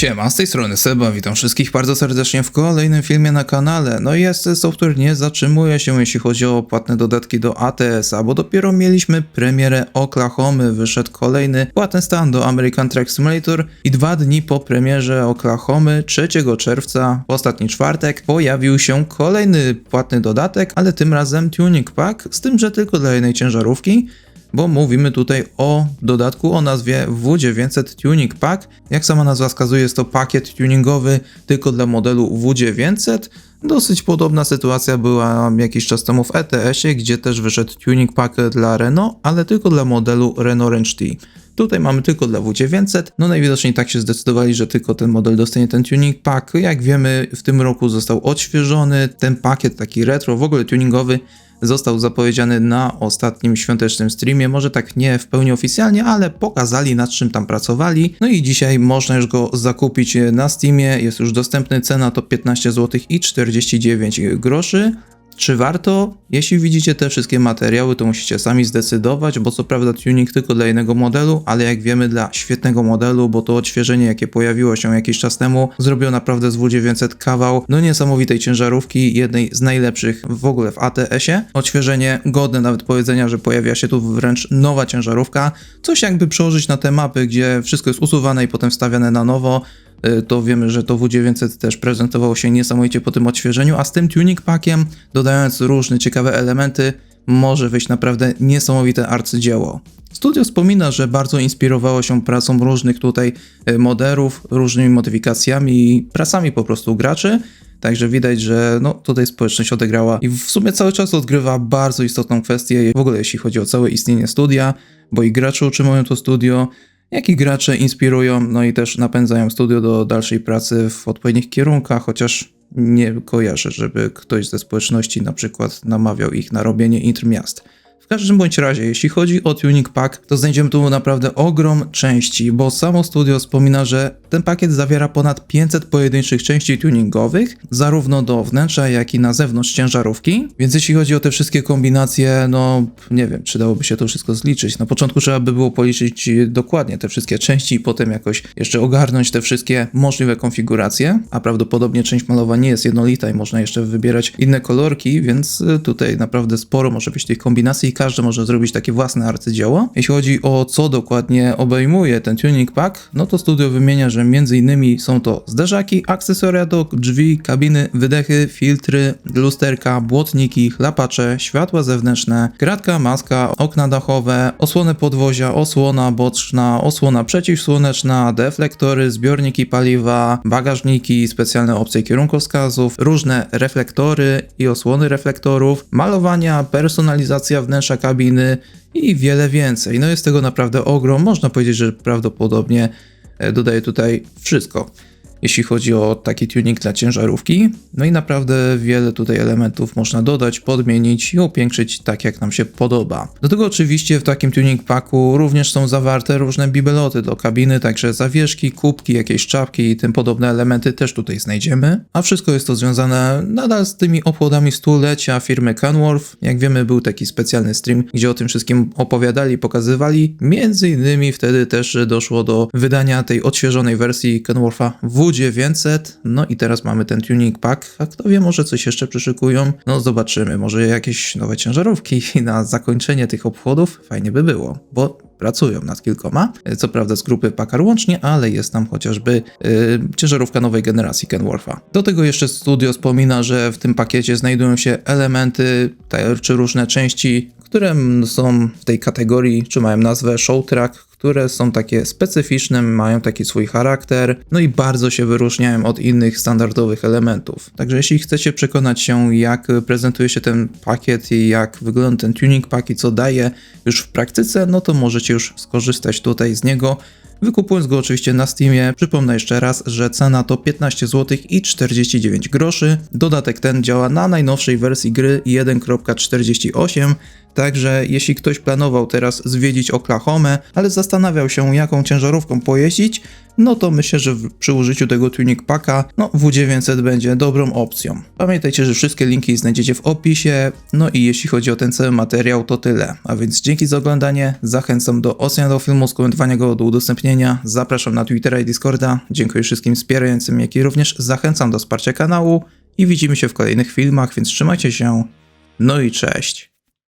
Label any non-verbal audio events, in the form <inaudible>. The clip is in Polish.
Siema, z tej strony Seba, witam wszystkich bardzo serdecznie w kolejnym filmie na kanale. No i SC Software nie zatrzymuje się jeśli chodzi o płatne dodatki do ATS-a, bo dopiero mieliśmy premierę Oklahomy, wyszedł kolejny płatny stan do American Truck Simulator i dwa dni po premierze Oklahomy, 3 czerwca, ostatni czwartek, pojawił się kolejny płatny dodatek, ale tym razem Tuning Pack, z tym, że tylko dla jednej ciężarówki, bo mówimy tutaj o dodatku o nazwie W900 Tuning Pack. Jak sama nazwa wskazuje, jest to pakiet tuningowy tylko dla modelu W900. Dosyć podobna sytuacja była jakiś czas temu w ETS-ie, gdzie też wyszedł tuning pack dla Renault, ale tylko dla modelu Renault Range T. Tutaj mamy tylko dla W900. No najwidoczniej tak się zdecydowali, że tylko ten model dostanie ten tuning pack. Jak wiemy, w tym roku został odświeżony ten pakiet taki retro, w ogóle tuningowy został zapowiedziany na ostatnim świątecznym streamie. Może tak nie w pełni oficjalnie, ale pokazali nad czym tam pracowali. No i dzisiaj można już go zakupić na Steamie. Jest już dostępny, cena to 15 zł i 49 groszy. Czy warto? Jeśli widzicie te wszystkie materiały, to musicie sami zdecydować, bo co prawda tuning tylko dla jednego modelu, ale jak wiemy dla świetnego modelu, bo to odświeżenie jakie pojawiło się jakiś czas temu, zrobiło naprawdę z W900 kawał, no niesamowitej ciężarówki, jednej z najlepszych w ogóle w ATS-ie. Odświeżenie godne nawet powiedzenia, że pojawia się tu wręcz nowa ciężarówka, coś jakby przełożyć na te mapy, gdzie wszystko jest usuwane i potem wstawiane na nowo, to wiemy, że to W900 też prezentowało się niesamowicie po tym odświeżeniu, a z tym tuning packiem, dodając różne ciekawe elementy, może wyjść naprawdę niesamowite arcydzieło. Studio wspomina, że bardzo inspirowało się pracą różnych tutaj y, moderów, różnymi modyfikacjami i pracami po prostu graczy. Także widać, że no, tutaj społeczność odegrała i w sumie cały czas odgrywa bardzo istotną kwestię, w ogóle jeśli chodzi o całe istnienie studia, bo i gracze utrzymują to studio, jak i gracze inspirują, no i też napędzają studio do dalszej pracy w odpowiednich kierunkach, chociaż nie kojarzę, żeby ktoś ze społeczności na przykład namawiał ich na robienie intr miast każdym bądź razie, jeśli chodzi o Tuning Pack, to znajdziemy tu naprawdę ogrom części, bo samo studio wspomina, że ten pakiet zawiera ponad 500 pojedynczych części tuningowych, zarówno do wnętrza, jak i na zewnątrz ciężarówki. Więc jeśli chodzi o te wszystkie kombinacje, no nie wiem, czy dałoby się to wszystko zliczyć. Na początku trzeba by było policzyć dokładnie te wszystkie części i potem jakoś jeszcze ogarnąć te wszystkie możliwe konfiguracje, a prawdopodobnie część malowa nie jest jednolita i można jeszcze wybierać inne kolorki, więc tutaj naprawdę sporo może być tych kombinacji każdy może zrobić takie własne arcydzieło. Jeśli chodzi o co dokładnie obejmuje ten tuning pack, no to studio wymienia, że innymi są to zderzaki, akcesoria do drzwi, kabiny, wydechy, filtry, lusterka, błotniki, chlapacze, światła zewnętrzne, kratka, maska, okna dachowe, osłony podwozia, osłona boczna, osłona przeciwsłoneczna, deflektory, zbiorniki paliwa, bagażniki, specjalne opcje kierunkowskazów, różne reflektory i osłony reflektorów, malowania, personalizacja wnętrza wnętrza kabiny i wiele więcej. No jest tego naprawdę ogrom. Można powiedzieć, że prawdopodobnie e, dodaję tutaj wszystko jeśli chodzi o taki tuning dla ciężarówki. No i naprawdę wiele tutaj elementów można dodać, podmienić i upiększyć tak jak nam się podoba. Do tego oczywiście w takim tuning packu również są zawarte różne bibeloty do kabiny, także zawieszki, kubki, jakieś czapki i tym podobne elementy też tutaj znajdziemy. A wszystko jest to związane nadal z tymi obchodami stulecia firmy Kenworth. Jak wiemy był taki specjalny stream, gdzie o tym wszystkim opowiadali, pokazywali. Między innymi wtedy też doszło do wydania tej odświeżonej wersji Kenwortha w 900, no i teraz mamy ten tuning pack, a kto wie, może coś jeszcze przyszykują, no zobaczymy, może jakieś nowe ciężarówki <laughs> na zakończenie tych obchodów, fajnie by było, bo pracują nad kilkoma, co prawda z grupy Packard łącznie, ale jest tam chociażby yy, ciężarówka nowej generacji Kenwortha. Do tego jeszcze studio wspomina, że w tym pakiecie znajdują się elementy czy różne części, które są w tej kategorii, czy mają nazwę show track, które są takie specyficzne, mają taki swój charakter, no i bardzo się wyróżniają od innych standardowych elementów. Także jeśli chcecie przekonać się, jak prezentuje się ten pakiet i jak wygląda ten tuning pack i co daje już w praktyce, no to możecie już skorzystać tutaj z niego wykupując go oczywiście na Steamie. Przypomnę jeszcze raz, że cena to 15 zł i 49 groszy. Dodatek ten działa na najnowszej wersji gry 1.48, Także jeśli ktoś planował teraz zwiedzić Oklahomę, ale zastanawiał się jaką ciężarówką pojeździć, no to myślę, że przy użyciu tego tuning packa, no W900 będzie dobrą opcją. Pamiętajcie, że wszystkie linki znajdziecie w opisie, no i jeśli chodzi o ten cały materiał, to tyle. A więc dzięki za oglądanie, zachęcam do oceny filmu, skomentowania go, do udostępnienia, zapraszam na Twittera i Discorda, dziękuję wszystkim wspierającym, jak i również zachęcam do wsparcia kanału i widzimy się w kolejnych filmach, więc trzymajcie się, no i cześć.